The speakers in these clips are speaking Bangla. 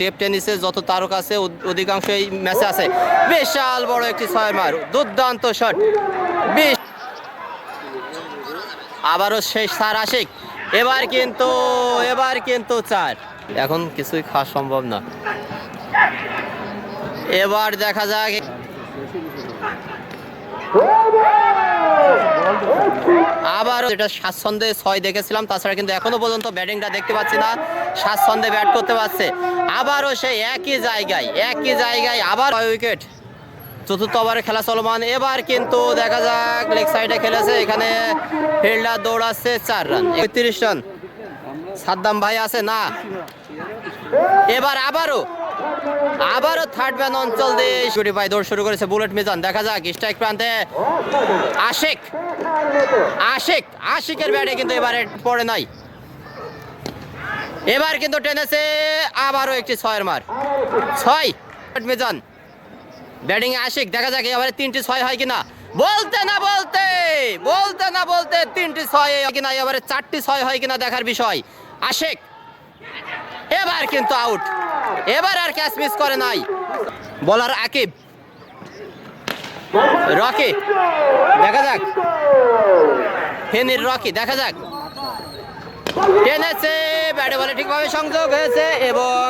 টেপ টেনিসে যত তারকা আছে অধিকাংশ এই ম্যাচে আছে। বিশাল বড় একটি ছয় মার, দুর্দান্ত শট। বেশ আবারও শেষ সার আশিক। এবার কিন্তু এবার কিন্তু চার। এখন কিছুই খাওয়া সম্ভব না। এবার দেখা যাক। আবার এটা স্বাচ্ছন্দ্যে ছয় দেখেছিলাম, তাছাড়া কিন্তু এখনও পর্যন্ত ব্যাটিংটা দেখতে পাচ্ছি না। স্বাচ্ছন্দ্যে ব্যাট করতে পারছে। আবারও সেই একই জায়গায় একই জায়গায় আবার উইকেট। চতুর্থ ওভারে খেলা চলমান। এবার কিন্তু দেখা যাক, লেগ সাইডে খেলেছে। এখানে ফিল্ডার দৌড়াচ্ছে চার রান, একত্রিশ রান। সাদ্দাম ভাই আছে না? এবার আবারও আবারও থার্ড ম্যান অঞ্চল দিয়ে ভাই দৌড় শুরু করেছে বুলেট মিজান দেখা যাক স্ট্রাইক প্রান্তে আশেক। আশিক, আশিকের ব্যাটে কিন্তু এবারে পড়ে নাই। এবার কিন্তু টেনেছে আবারও একটি ছয়ের মার। ছয় মিজান ব্যাটিং আশিক, দেখা যাক এবারে তিনটি ছয় হয় কিনা। বলতে না বলতে বলতে না বলতে তিনটি ছয় হয় কিনা, এবারে চারটি ছয় হয় কিনা দেখার বিষয়। আশিক, এবার কিন্তু আউট এবার আর ক্যাচ মিস করে নাই। বলার আকিব। রকি, দেখা যাক। ফেনির রকি, দেখা যাক। টেনেছে, ব্যাটে বলে ঠিকভাবে সংযোগ হয়েছে এবং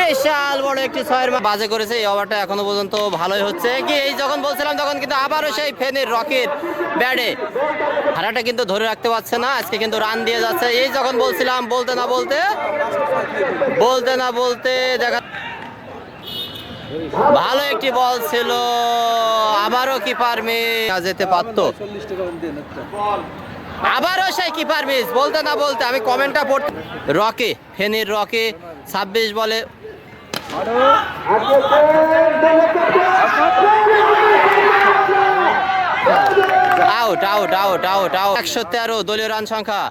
বিশাল বড় একটি ছয়ের মা- বাজে করেছে এই ওভারটা এখনও পর্যন্ত ভালোই হচ্ছে। কি এই যখন বলছিলাম তখন কিন্তু আবারও সেই ফেনের রকির ব্যাটে। ধারাটা কিন্তু ধরে রাখতে পারছে না আজকে কিন্তু রান দিয়ে যাচ্ছে। এই যখন বলছিলাম বলতে না বলতে বলতে না বলতে দেখা ভালো একটি বল ছিল আবারও কিপার মিস। যেতে পারতো আবারও সেই কিপার মিস বলতে না বলতে আমি কমেন্টটা পড়তে রকে ফেনির রকে ছাব্বিশ বলে out out out out out একশো তেরো দলীয় রান সংখ্যা।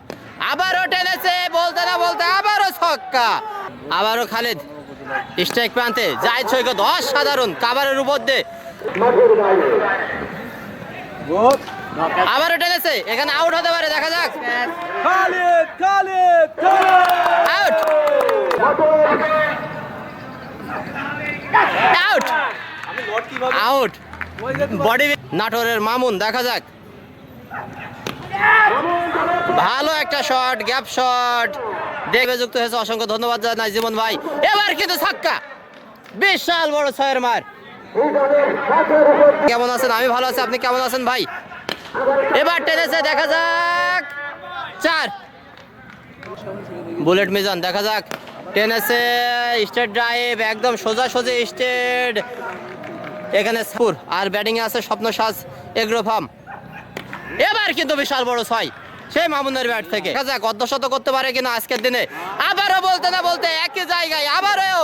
আবারও টেনেছে বলতে না বলতে আবারও ছক্কা। আবারও খালিদ স্ট্রাইক প্রান্তে যায় ছৈকত অসাধারণ কাবারের উপর দিয়ে আবারও টেনেছে এখানে আউট হতে পারে দেখা যাক। Khalid Khalid out out out body নাটোরের মামুন, দেখা যাক। ভালো একটা শট গ্যাপ শট দেখবে যুক্ত হয়েছে, অসংখ্য ধন্যবাদ জানাই জীবন ভাই। এবার কিন্তু ছাক্কা। বিশাল বড় ছয়ের মার। কেমন আছেন? আমি ভালো আছি, আপনি কেমন আছেন ভাই? এবার টেনেছে, দেখা যাক। চার। বুলেট মিজান, দেখা যাক। টেনেসে স্টেট ড্রাইভ, একদম সোজা সোজা স্টেট। এখানে সাপুর, আর ব্যাটিং আছে স্বপ্ন সাজ এগ্রো ফার্ম এবার কিন্তু বিশাল বড় ছয়, সেই মামুনের ব্যাট থেকে। দেখা যাক অর্ধশত করতে পারে কিনা আজকের দিনে। আবারও বলতে না বলতে একই জায়গায় আবারও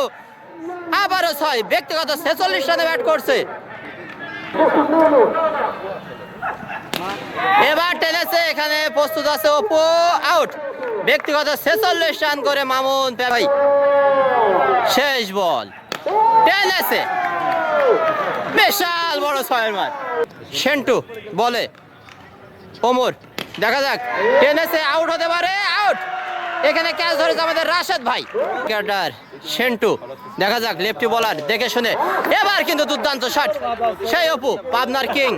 আবারও ছয়, ব্যক্তিগত ছেচল্লিশ রানে ব্যাট করছে। এখানে প্রস্তুত আছে ওপো আউট ব্যক্তিগত ছেচল্লিশ রান করে মামুন ভাই, শেষ বল। টেনেছে বিশাল বড় ছয়ের মার সেন্টু বলে। ওমর, দেখা যাক। টেনেছে আউট হতে পারে আউট এখানে ক্যাচ ধরেছে আমাদের রাশেদ ভাই। ক্যাটার সেন্টু, দেখা যাক লেফটি বলার দেখে শুনে। এবার কিন্তু দুর্দান্ত শট সেই অপু পাবনার king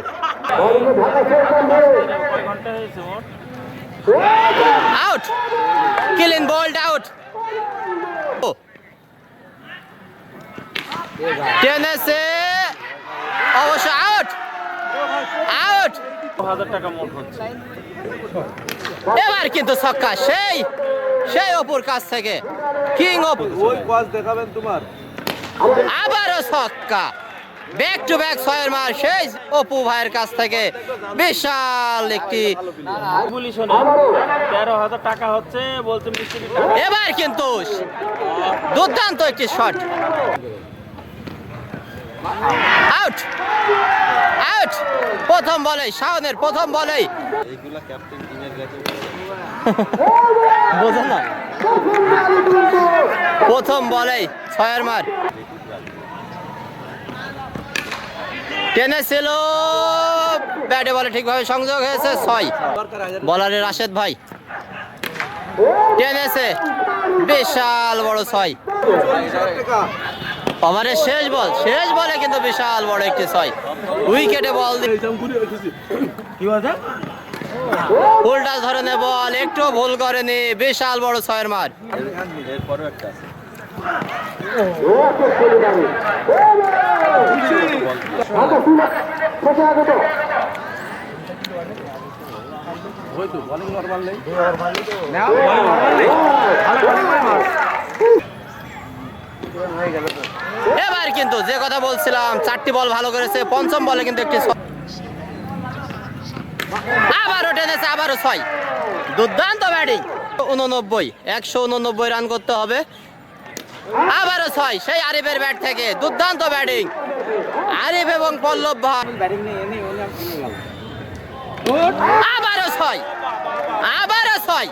out clean bowled out টেনেসে অবশ্য আউট আউট হাজার টাকা মোট হচ্ছে। এবার কিন্তু ছক্কা সেই সেই অপুর কাছ থেকে। কিং অপ ওই পাস দেখাবেন তোমার। আবারও ছক্কা। ব্যাক টু ব্যাক ছয়ের মার সেই অপু ভাইয়ের কাছ থেকে বিশাল একটি তেরো হাজার টাকা হচ্ছে এবার কিন্তু দুর্দান্ত একটি শট আউট আউট প্রথম বলে শাওনের প্রথম বলেই। বোঝো না। প্রথম বলেই ছয়ের মার। টেনেছিল ব্যাটে বলে ঠিকভাবে সংযোগ হয়েছে, ছয়। বলারের রাশেদ ভাই। টেনেছে। বিশাল বড় ছয়। ওভারের শেষ বল, শেষ বলে কিন্তু বিশাল বড় একটি ছয়। উইকেটে বল উল্টা ধরনের বল একটু ভুল করেনি, বিশাল বড় ছয়ের মার এবার কিন্তু যে কথা বলছিলাম, চারটি বল ভালো করেছে, পঞ্চম বলে কিন্তু একটি। আবারও টেনেছে, আবারও ছয় দুর্দান্ত ব্যাটিং উননব্বই, একশো উননব্বই রান করতে হবে আবারও ছয়, সেই আরিফের ব্যাট থেকে। দুর্দান্ত ব্যাটিং। আরিফ এবং পল্লব ভাই। আবারও ছয়। আবারও ছয়।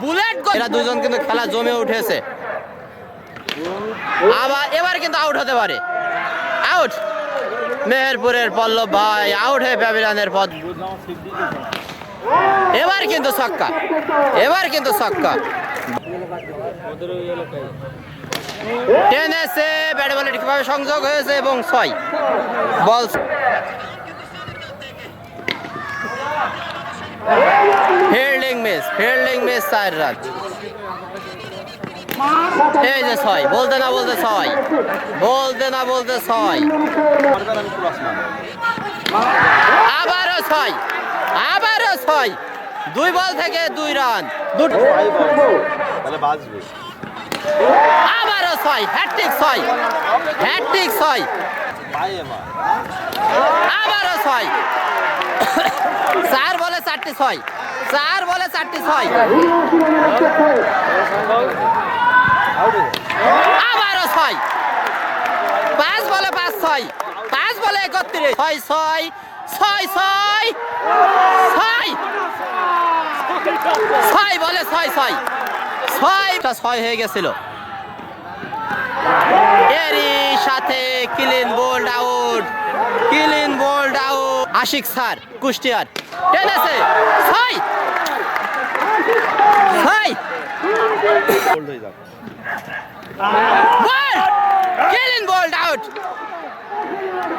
বুলেট। এরা দুজন কিন্তু খেলা জমে উঠেছে। আবার, এবার কিন্তু আউট হতে পারে। আউট মেহেরপুরের পল্লব ভাই আউট হয়ে প্যাভিলানের পদ এবার কিন্তু ছক্কা। এবার কিন্তু ছক্কা। টেনেছে ব্যাটে বলে ঠিকভাবে সংযোগ হয়েছে এবং ছয়। Ball fielding miss fielding miss চার রান। এই যে ছয়, বলতে না বলতে ছয়, বলতে না বলতে ছয়। আবারও ছয় আবারও ছয়। দুই বল থেকে দুই রান। দুটো তাহলে বাঁচবে। আবারও ছয় হ্যাট্রিক ছয় হ্যাট্রিক ছয়। আবারও ছয়। চার বলে চারটি ছয়। চার বলে চারটি ছয়। আবারও ছয়। পাঁচ বলে পাঁচ ছয়। পাঁচ বলে একত্রিশ। ছয় ছয় ছয় ছয় ছয়। ছয় বলে ছয় ছয়। ছয়টা ছয় হয়ে গেছিল। এরই সাথে clean bowled out, clean bowled out. Ashiq sir, কুষ্টিয়ার। টেনেছে, ছয়।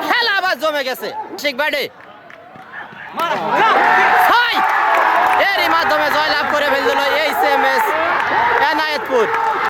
খেলা আবার জমে গেছে। আশিক ব্যাটে ছয়। এরই মাধ্যমে জয়লাভ করে ফেলল এইচ এম এস এনায়েতপুর